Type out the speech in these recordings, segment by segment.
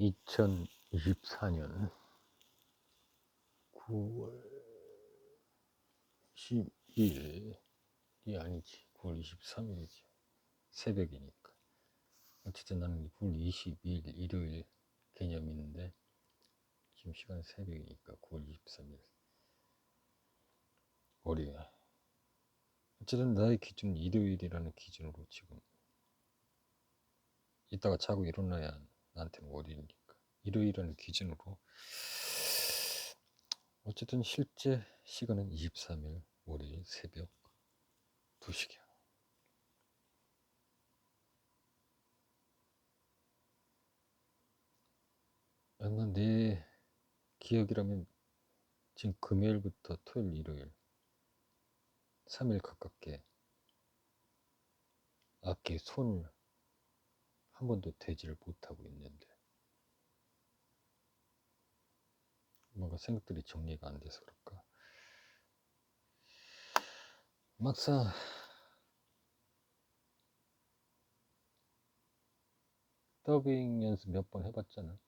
2024년 9월 10일이 아니지. 9월 23일이지. 새벽이니까. 어쨌든 나는 9월 22일 일요일 개념인데 지금 시간은 새벽이니까 9월 23일. 월요일. 어쨌든 나의 기준 일요일이라는 기준으로 지금 이따가 자고 일어나야 나한테는 월요일이니까. 일요일이라는 기준으로. 어쨌든 실제 시간은 23일 월요일 새벽 2시경. 아마 내 기억이라면 지금 금요일부터 토요일 일요일 3일 가깝게 악기 손을 한 번도 대지를 못하고 있는데. 뭔가 생각들이 정리가 안 돼서 그럴까? 막상 더빙 연습 몇 번 해봤잖아.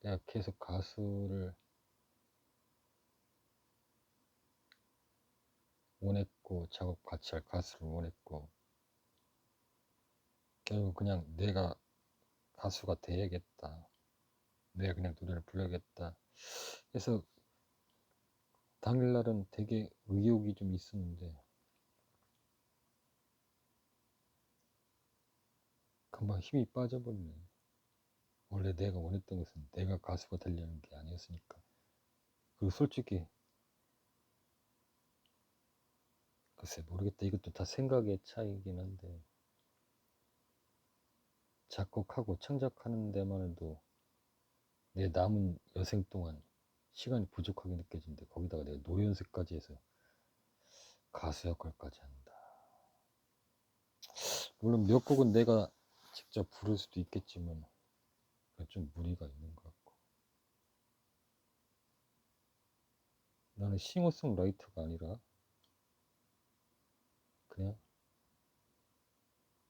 내가 계속 가수를 원했고 작업 같이 할 가수를 원했고 결국 그냥 내가 가수가 돼야겠다. 내가 그냥 노래를 불러야겠다. 그래서 당일날은 되게 의욕이 좀 있었는데 금방 힘이 빠져버리네. 원래 내가 원했던 것은 내가 가수가 되려는 게 아니었으니까. 그리고 솔직히 글쎄 모르겠다. 이것도 다 생각의 차이긴 한데 작곡하고 창작하는 데만 해도 내 남은 여생 동안 시간이 부족하게 느껴지는데 거기다가 내가 노연습까지 해서 가수 역할까지 한다. 물론 몇 곡은 내가 직접 부를 수도 있겠지만 좀 무리가 있는 것 같고. 나는 싱어송라이터가 아니라 그냥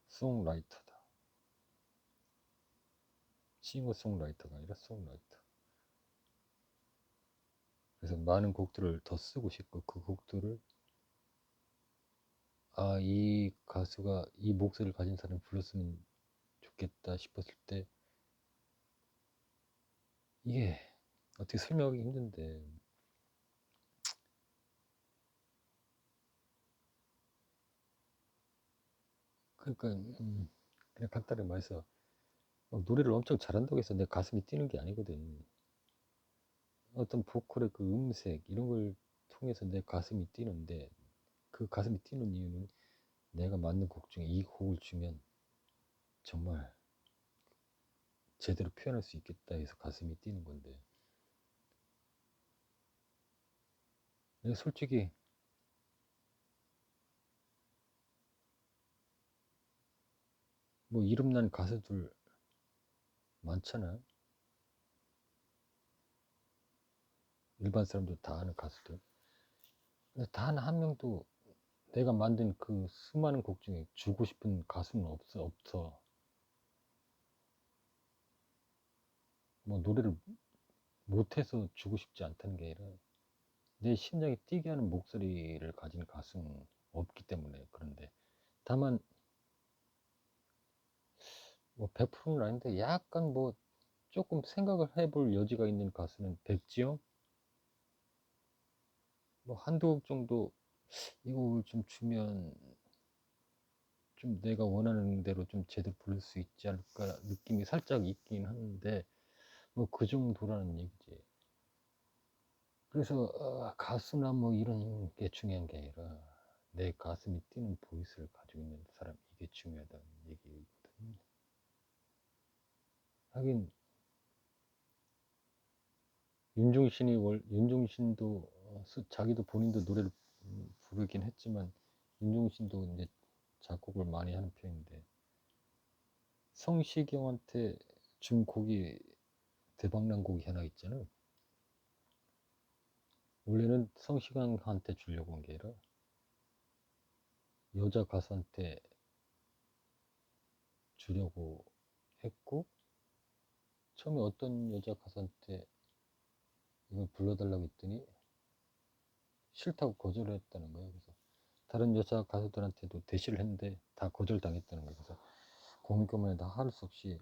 송라이터다 싱어송라이터가 아니라 송라이터. 그래서 많은 곡들을 더 쓰고 싶고 그 곡들을 아 이 가수가 이 목소리를 가진 사람이 불렀으면 좋겠다 싶었을 때 이게 어떻게 설명하기 힘든데. 그러니까 음, 그냥 간단히 말해서 막 노래를 엄청 잘한다고 해서 내 가슴이 뛰는 게 아니거든. 어떤 보컬의 그 음색 이런 걸 통해서 내 가슴이 뛰는데 그 가슴이 뛰는 이유는 내가 만든 곡 중에 이 곡을 주면 정말 제대로 표현할 수 있겠다 해서 가슴이 뛰는 건데. 내가 솔직히 뭐 이름난 가수들 많잖아 일반 사람들 다 아는 가수들. 근데 단 한 명도 내가 만든 그 수많은 곡 중에 주고 싶은 가수는 없어 없어. 뭐 노래를 못해서 주고 싶지 않다는 게 아니라 내 심장이 뛰게 하는 목소리를 가진 가수는 없기 때문에 그런데 다만 뭐 100%는 아닌데 약간 뭐 조금 생각을 해볼 여지가 있는 가수는 백지영 뭐 한두 곡 정도 이 곡을 좀 주면 좀 내가 원하는 대로 좀 제대로 부를 수 있지 않을까 느낌이 살짝 있긴 하는데 뭐 그 정도라는 얘기지. 그래서 어, 가수나 뭐 이런 게 중요한 게 아니라 내 가슴이 뛰는 보이스를 가지고 있는 사람 이게 중요하다는 얘기거든요. 하긴 윤종신이 월 윤종신도 어, 자기도 본인도 노래를 음, 부르긴 했지만 윤종신도 이제 작곡을 많이 하는 편인데 성시경한테 준 곡이 대박난 곡이 하나 있잖아. 원래는 성시경한테 주려고 한 게 아니라 여자 가수한테 주려고 했고 처음에 어떤 여자 가수한테 이걸 불러달라고 했더니 싫다고 거절을 했다는 거예요. 그래서 다른 여자 가수들한테도 대시를 했는데 다 거절당했다는 거예요. 그래서 공익금에 다할수 없이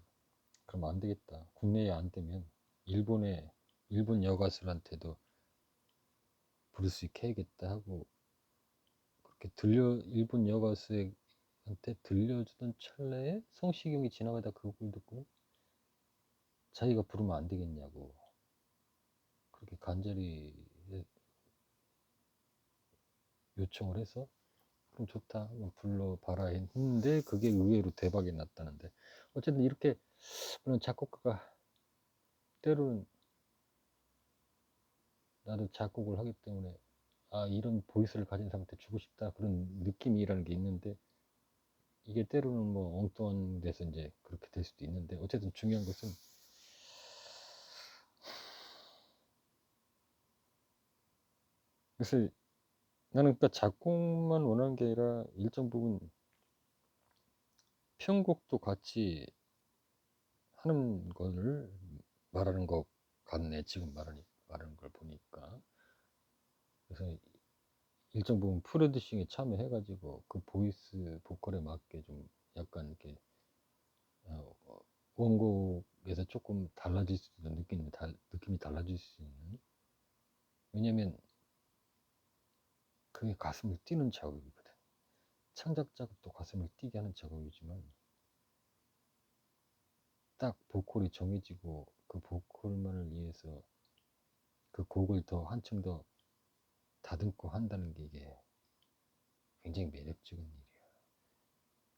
그러면 안 되겠다. 국내에 안 되면 일본에 일본 여가수한테도 부를 수 있게 해야겠다 하고 그렇게 들려 일본 여가수한테 들려주던 찰나에 성시경이 지나가다 그 곡을 듣고 자기가 부르면 안 되겠냐고. 그렇게 간절히 요청을 해서 그럼 좋다. 한번 불러봐라 했는데 그게 의외로 대박이 났다는데. 어쨌든 이렇게 물론 작곡가가 때로는 나도 작곡을 하기 때문에 아 이런 보이스를 가진 사람한테 주고 싶다. 그런 느낌이라는 게 있는데 이게 때로는 뭐 엉뚱한 데서 이제 그렇게 될 수도 있는데 어쨌든 중요한 것은 그래서 나는 그러니까 작곡만 원하는 게 아니라 일정 부분 편곡도 같이 하는 거를 말하는 것 같네 지금 말하니 말하는 걸 보니까. 그래서 일정 부분 프로듀싱에 참여해가지고 그 보이스 보컬에 맞게 좀 약간 이렇게 어, 어, 원곡에서 조금 달라질 수 있는 느낌이 달라질 수 있는. 왜냐면 그게 가슴을 뛰는 작업이거든 창작 작업도 가슴을 뛰게 하는 작업이지만 딱 보컬이 정해지고 그 보컬만을 위해서 그 곡을 더 한층 더 다듬고 한다는 게 이게 굉장히 매력적인 일이야.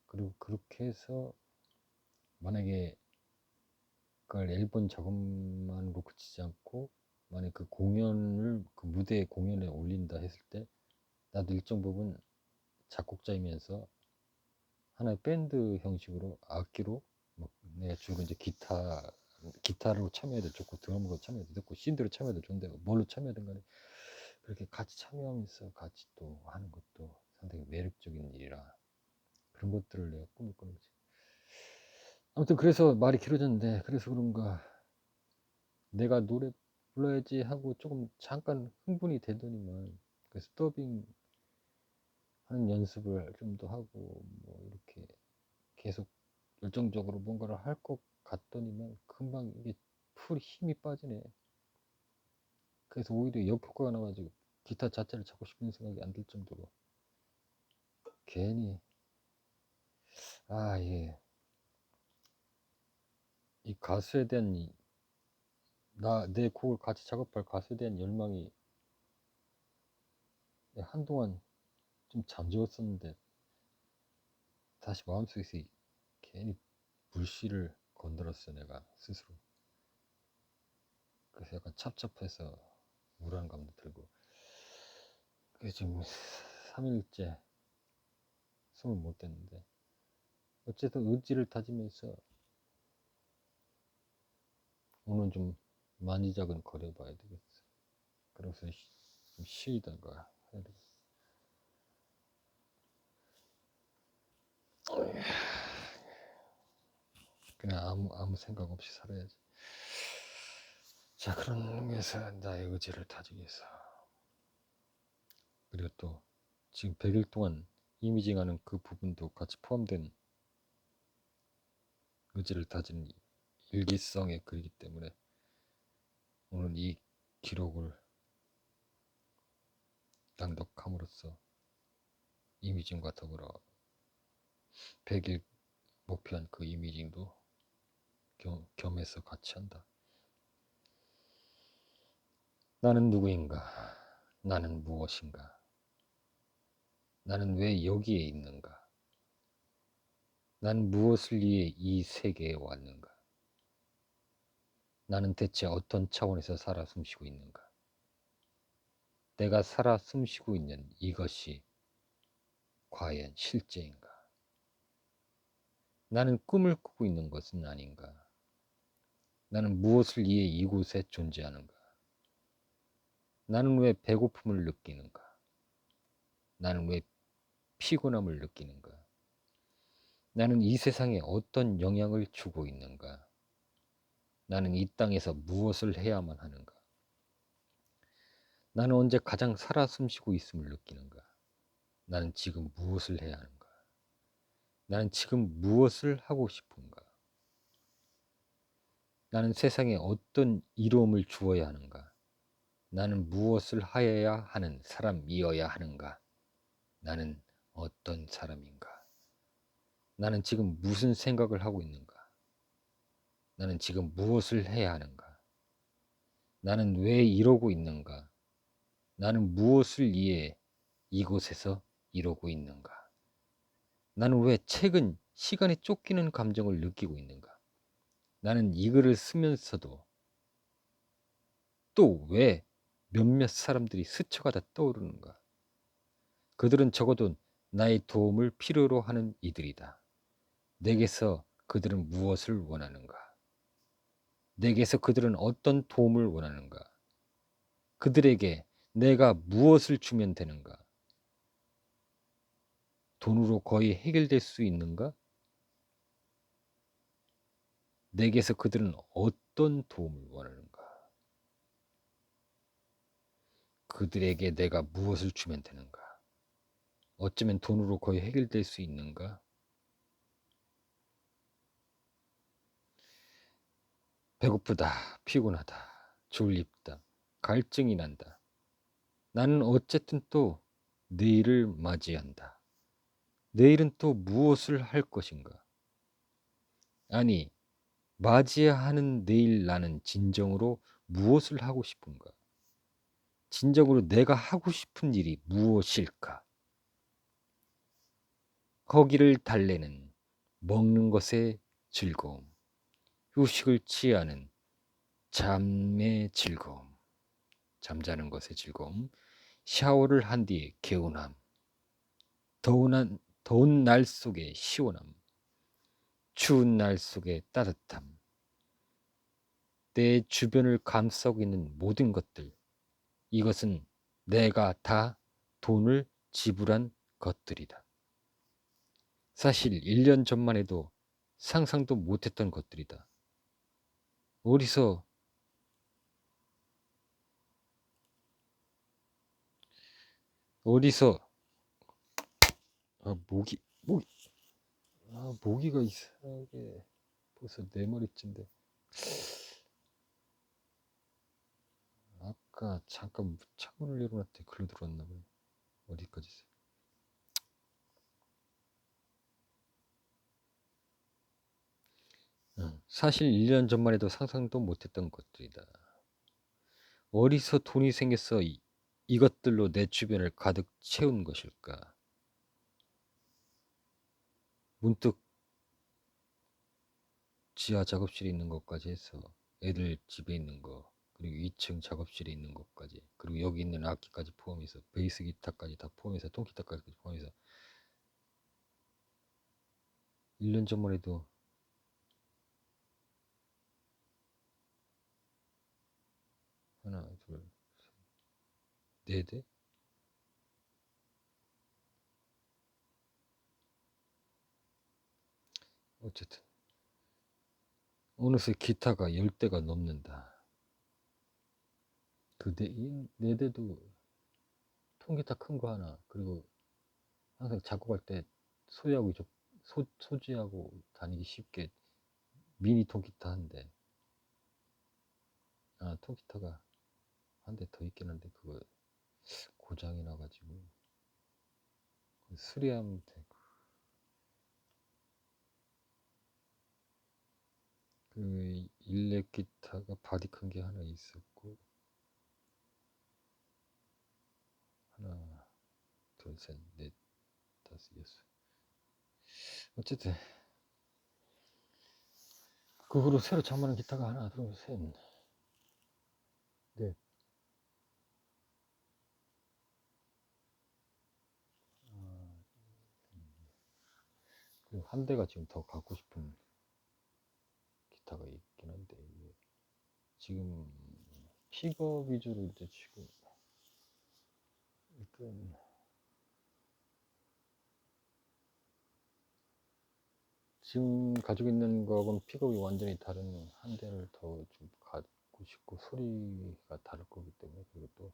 그리고 그렇게 해서 만약에 그걸 앨범 작업만으로 그치지 않고 만약 그 공연을 그 무대 공연에 올린다 했을 때 나도 일정 부분 작곡자이면서 하나의 밴드 형식으로 악기로 뭐 내가 주로 이제 기타 기타로 참여해도 좋고 드럼으로 참여해도 좋고 신드로 참여해도 좋은데 뭘로 참여하든 간에 그렇게 같이 참여하면서 같이 또 하는 것도 상당히 매력적인 일이라 그런 것들을 내가 꿈을 꾸는 거지. 아무튼 그래서 말이 길어졌는데 그래서 그런가 내가 노래 불러야지 하고 조금 잠깐 흥분이 되더니만 그래서 더빙 하는 연습을 좀 더 하고 뭐 이렇게 계속 열정적으로 뭔가를 할 것 같더니만 금방 이게 풀 힘이 빠지네. 그래서 오히려 역효과가 나가지고 기타 자체를 찾고 싶은 생각이 안 들 정도로 괜히 아 예. 이 가수에 대한 이, 나, 내 곡을 같이 작업할 가수에 대한 열망이 한동안 좀 잠재웠었는데 다시 마음속에서 이- 괜히 불씨를 건드렸어 내가 스스로. 그래서 약간 찹찹해서 우울한 감도 들고. 그게 지금 3일째 숨을 못 댔는데. 어쨌든 의지를 다지면서 오늘 좀 만지작은 거려봐야 되겠어. 그래서 쉬- 좀 쉬다가 해야 되겠어 그냥 아무 아무 생각 없이 살아야지. 자 그런 의미에서 나의 의지를 위해서 그리고 또 지금 100일 동안 이미징하는 그 부분도 같이 포함된 의지를 다진 일기성의 글이기 때문에 오늘 이 기록을 낭독함으로써 이미징과 더불어 100일 목표한 그 이미징도 겸, 겸해서 같이 한다. 나는 누구인가? 나는 무엇인가? 나는 왜 여기에 있는가? 나는 무엇을 위해 이 세계에 왔는가? 나는 대체 어떤 차원에서 살아 숨쉬고 있는가? 내가 살아 숨쉬고 있는 이것이 과연 실제인가? 나는 꿈을 꾸고 있는 것은 아닌가? 나는 무엇을 위해 이곳에 존재하는가? 나는 왜 배고픔을 느끼는가? 나는 왜 피곤함을 느끼는가? 나는 이 세상에 어떤 영향을 주고 있는가? 나는 이 땅에서 무엇을 해야만 하는가? 나는 언제 가장 살아 숨쉬고 있음을 느끼는가? 나는 지금 무엇을 해야 하는가? 나는 지금 무엇을 하고 싶은가? 나는 세상에 어떤 이로움을 주어야 하는가? 나는 무엇을 하여야 하는 사람이어야 하는가? 나는 어떤 사람인가? 나는 지금 무슨 생각을 하고 있는가? 나는 지금 무엇을 해야 하는가? 나는 왜 이러고 있는가? 나는 무엇을 위해 이곳에서 이러고 있는가? 나는 왜 최근 시간에 쫓기는 감정을 느끼고 있는가? 나는 이 글을 쓰면서도 또 왜 몇몇 사람들이 스쳐가다 떠오르는가? 그들은 적어도 나의 도움을 필요로 하는 이들이다. 내게서 그들은 무엇을 원하는가? 내게서 그들은 어떤 도움을 원하는가? 그들에게 내가 무엇을 주면 되는가? 돈으로 거의 해결될 수 있는가? 내게서 그들은 어떤 도움을 원하는가? 그들에게 내가 무엇을 주면 되는가? 어쩌면 돈으로 거의 해결될 수 있는가? 배고프다, 피곤하다, 졸립다, 갈증이 난다. 나는 어쨌든 또 내일을 맞이한다. 내일은 또 무엇을 할 것인가? 아니, 맞이해야 하는 내일 나는 진정으로 무엇을 하고 싶은가? 진정으로 내가 하고 싶은 일이 무엇일까? 거기를 달래는 먹는 것의 즐거움, 휴식을 취하는 잠의 즐거움, 잠자는 것의 즐거움, 샤워를 한 뒤의 개운함, 더운, 더운 날 속의 시원함, 추운 날 속의 따뜻함, 내 주변을 감싸고 있는 모든 것들, 이것은 내가 다 돈을 지불한 것들이다. 사실 1년 전만 해도 상상도 못했던 것들이다. 어디서 어디서 아 모기 모기 아 모기가 이상하게 벌써 내 머리쯤인데 아까 잠깐 창문을 열어놨더니 글로 들어왔나 보네 어디까지 있어 사실 1년 전만 해도 상상도 못했던 것들이다. 어디서 돈이 생겨서 이, 이것들로 내 주변을 가득 채운 것일까? 문득 지하 작업실에 있는 것까지 해서 애들 집에 있는 거 그리고 2층 작업실에 있는 것까지 그리고 여기 있는 악기까지 포함해서 베이스 기타까지 다 포함해서 통기타까지 포함해서 1년 전만 해도 하나, 둘, 셋, 네 대? 어쨌든 어느새 기타가 열 대가 넘는다. 그네 네 대도 통기타 큰 거 하나 그리고 항상 작곡할 때 소지하고 소, 소지하고 다니기 쉽게 미니 통기타 한 대. 아 통기타가 한 대 더 있긴 한데 그거 고장이 나가지고 수리하면 되고 그 일렉 기타가 바디 큰 게 하나 있었고 하나 둘셋넷 다섯 여섯 어쨌든 그 후로 새로 장만한 기타가 하나 둘셋넷. 한 대가 지금 더 갖고 싶은 기타가 있긴 한데 지금 픽업 위주로 이제 지금 일단 지금 가지고 있는 거하고는 픽업이 완전히 다른 한 대를 더 좀 갖고 싶고 소리가 다를 거기 때문에 그리고 또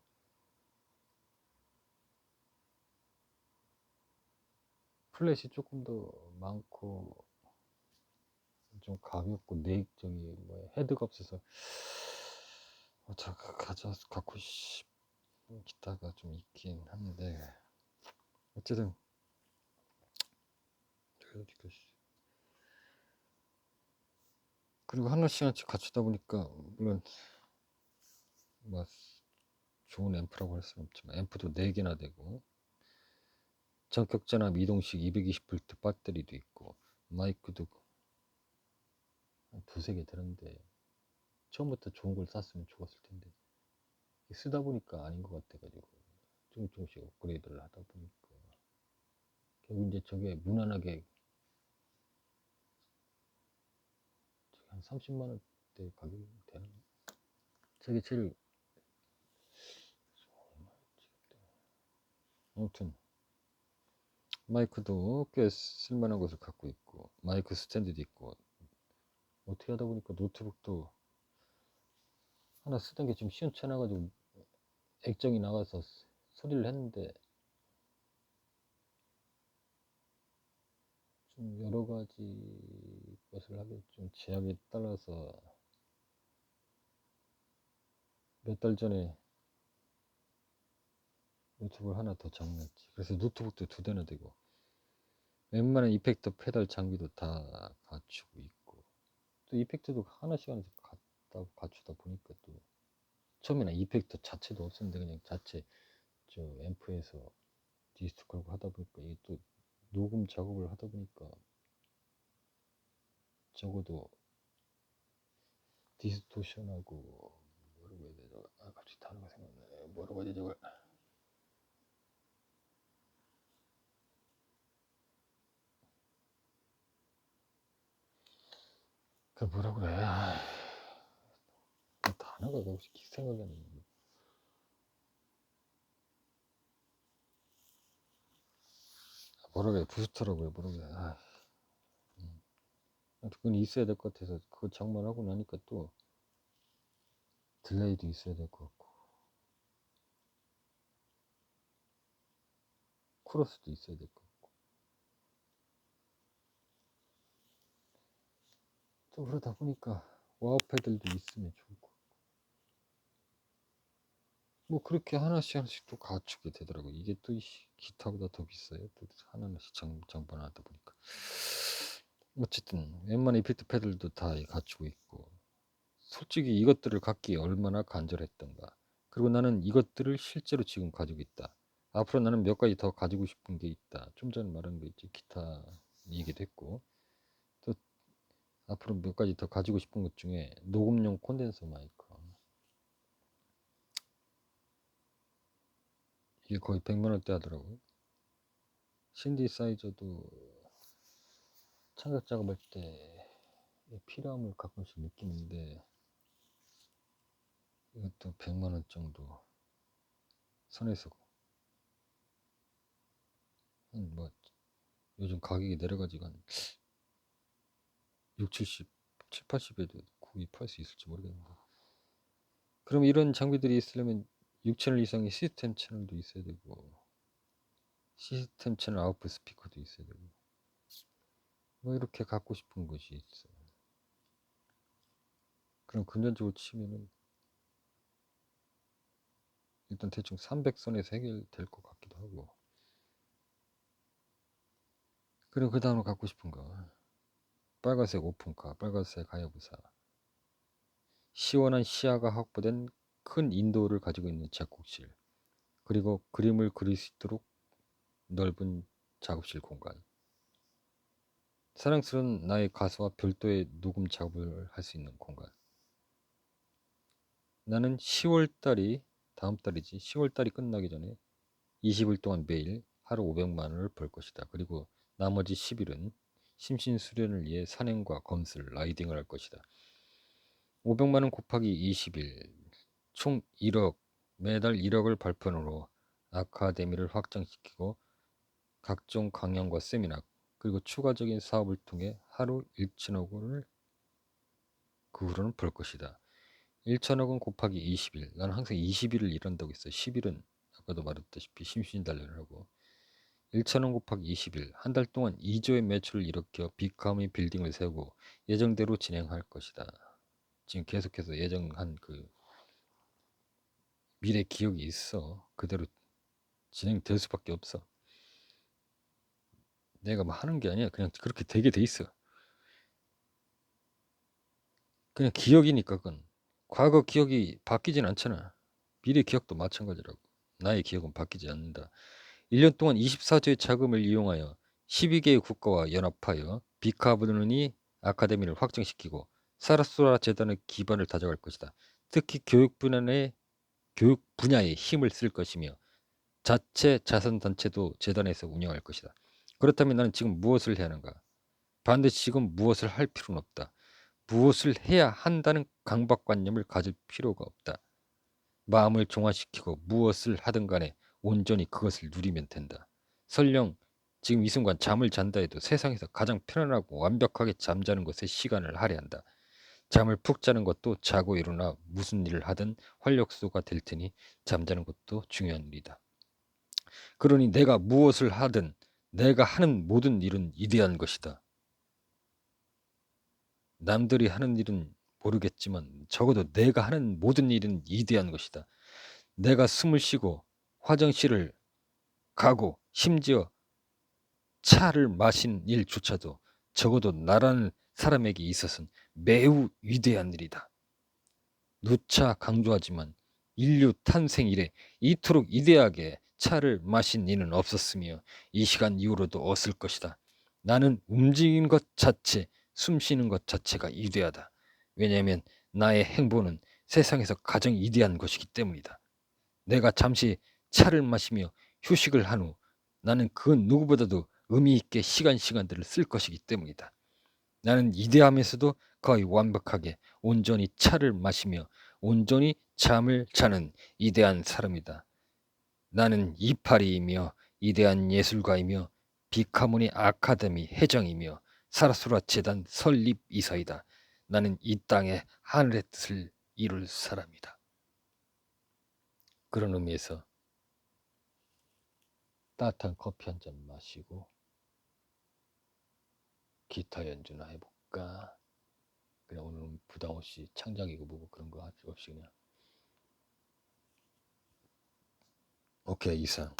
플랫이 조금 더 많고 좀 가볍고 내 저기 뭐 헤드가 없어서 어, 저 가져 갖고 싶은 기타가 좀 있긴 한데 어쨌든. 그리고 하나씩 하나씩 갖추다 보니까 물론 뭐 좋은 앰프라고 할 수는 없지만 앰프도 4개나 되고 전격 전압 이동식 220V 배터리도 있고 마이크도 한 두세 개 되는데 처음부터 좋은 걸 샀으면 좋았을 텐데 쓰다 보니까 아닌 것 같아가지고 조금 조금씩 업그레이드를 하다 보니까 결국 이제 저게 무난하게 한 30만 원대 가격이 되는 저게 제일 아무튼 마이크도 꽤 쓸만한 것을 갖고 있고 마이크 스탠드도 있고 어떻게 하다 보니까 노트북도 하나 쓰던 게 좀 시원찮아 가지고 액정이 나가서 스- 소리를 했는데 좀 여러 가지 것을 하기 좀 제약에 따라서 몇 달 전에 노트북을 하나 더 장만했지. 그래서 노트북도 두 대나 되고 웬만한 이펙터 페달 장비도 다 갖추고 있고 또 이펙터도 하나씩 하나씩 갖다 갖추다 보니까 또 처음에는 이펙터 자체도 없었는데 그냥 자체 저 앰프에서 디스트 걸고 하다 보니까 이게 또 녹음 작업을 하다 보니까 적어도 디스토션하고 뭐라고 해야 되죠? 아 갑자기 단어가 생각나네. 뭐라고 해야 되죠? 저걸? 그 뭐라고 그래? 아, 그 단어가 혹시 생각이 안. 뭐라고 해? 부스터라고 해. 해? 아, 음. 그건 있어야 될 것 같아서 그거 장만하고 나니까 또 딜레이도 있어야 될 것 같고 크로스도 있어야 될 것 같고 또 그러다 보니까 와우 패들도 있으면 같고. 뭐 그렇게 하나씩 하나씩 또 갖추게 되더라고 이게 또 기타보다 더 비싸요? 또 하나씩 장, 장반하다 보니까. 어쨌든 웬만한 이펙트 패들도 다 갖추고 있고. 솔직히 이것들을 갖기에 얼마나 간절했던가. 그리고 나는 이것들을 실제로 지금 가지고 있다. 앞으로 나는 몇 가지 더 가지고 싶은 게 있다. 좀 전에 말한 거 있지? 기타 얘기도 했고. 또 앞으로 몇 가지 더 가지고 싶은 것 중에 녹음용 콘덴서 마이크. 이게 거의 100만 원대 하더라고요. 신디사이저도 창작 작업할 때 필요함을 가끔씩 느끼는데 이것도 100만 원 정도 선에서 한뭐 요즘 가격이 내려가지고 한 6, 70, 7, 80에도 구입할 수 있을지 모르겠는데. 그럼 이런 장비들이 있으려면 6채널 이상의 시스템 채널도 있어야 되고 시스템 채널 아웃풋 스피커도 있어야 되고 뭐 이렇게 갖고 싶은 것이 있어 그럼 금전적으로 치면은 일단 대충 300선에서 해결될 것 같기도 하고. 그리고 그 다음으로 갖고 싶은 거 빨간색 오픈카 빨간색 하야부사. 시원한 시야가 확보된 큰 인도를 가지고 있는 작곡실. 그리고 그림을 그릴 수 있도록 넓은 작업실 공간. 사랑스러운 나의 가수와 별도의 녹음 작업을 할 수 있는 공간. 나는 10월달이 다음 달이지 10월달이 끝나기 전에 20일 동안 매일 하루 500만 원을 벌 것이다. 그리고 나머지 10일은 심신 수련을 위해 산행과 검술, 라이딩을 할 것이다. 500만 원 곱하기 20일 총 1억 매달 1억을 발편으로 아카데미를 확장시키고 각종 강연과 세미나 그리고 추가적인 사업을 통해 하루 1천억 원을 그 후로는 벌 것이다. 1천억 원 곱하기 20일. 나는 항상 20일을 일한다고 했어. 10일은 아까도 말했다시피 심신 단련을 하고 1천원 곱하기 20일 한 달 동안 2조의 매출을 일으켜 비카미 빌딩을 세우고 예정대로 진행할 것이다. 지금 계속해서 예정한 그 미래 기억이 있어. 그대로 진행될 수밖에 없어. 내가 뭐 하는 게 아니야. 그냥 그렇게 되게 돼 있어. 그냥 기억이니까 그건 과거 기억이 바뀌진 않잖아. 미래 기억도 마찬가지라고. 나의 기억은 바뀌지 않는다. 1년 동안 24조의 자금을 이용하여 12개의 국가와 연합하여 비카브르니 아카데미를 확장시키고 사라소라 재단의 기반을 다져갈 것이다. 특히 교육 분야에 교육 분야에 힘을 쓸 것이며 자체 자선 단체도 재단에서 운영할 것이다. 그렇다면 나는 지금 무엇을 해야 하는가? 반드시 지금 무엇을 할 필요는 없다. 무엇을 해야 한다는 강박관념을 가질 필요가 없다. 마음을 종화시키고 무엇을 하든 간에 온전히 그것을 누리면 된다. 설령 지금 이 순간 잠을 잔다 해도 세상에서 가장 편안하고 완벽하게 잠자는 것에 시간을 할애한다. 잠을 푹 자는 것도 자고 일어나 무슨 일을 하든 활력소가 될 테니 잠자는 것도 중요한 일이다. 그러니 내가 무엇을 하든 내가 하는 모든 일은 이대한 것이다. 남들이 하는 일은 모르겠지만 적어도 내가 하는 모든 일은 이대한 것이다. 내가 숨을 쉬고 화장실을 가고 심지어 차를 마신 일조차도 적어도 나라는 사람에게 있어서는 매우 위대한 일이다. 누차 강조하지만 인류 탄생 이래 이토록 위대하게 차를 마신 이는 없었으며 이 시간 이후로도 없을 것이다. 나는 움직이는 것 자체, 숨 쉬는 것 자체가 위대하다. 왜냐하면 나의 행보는 세상에서 가장 위대한 것이기 때문이다. 내가 잠시 차를 마시며 휴식을 한 후 나는 그 누구보다도 의미 있게 시간 시간들을 쓸 것이기 때문이다. 나는 이대하면서도 거의 완벽하게 온전히 차를 마시며 온전히 잠을 자는 이대한 사람이다. 나는 이파리이며 이대한 예술가이며 비카모니 아카데미 회장이며 사라수라 재단 설립 이사이다. 나는 이 땅에 하늘의 뜻을 이룰 사람이다. 그런 의미에서 따뜻한 커피 한 잔 마시고 기타 연주나 해볼까? 그냥 오늘 부담 없이 창작이고 뭐고 그런 거 없이 그냥 오케이 이상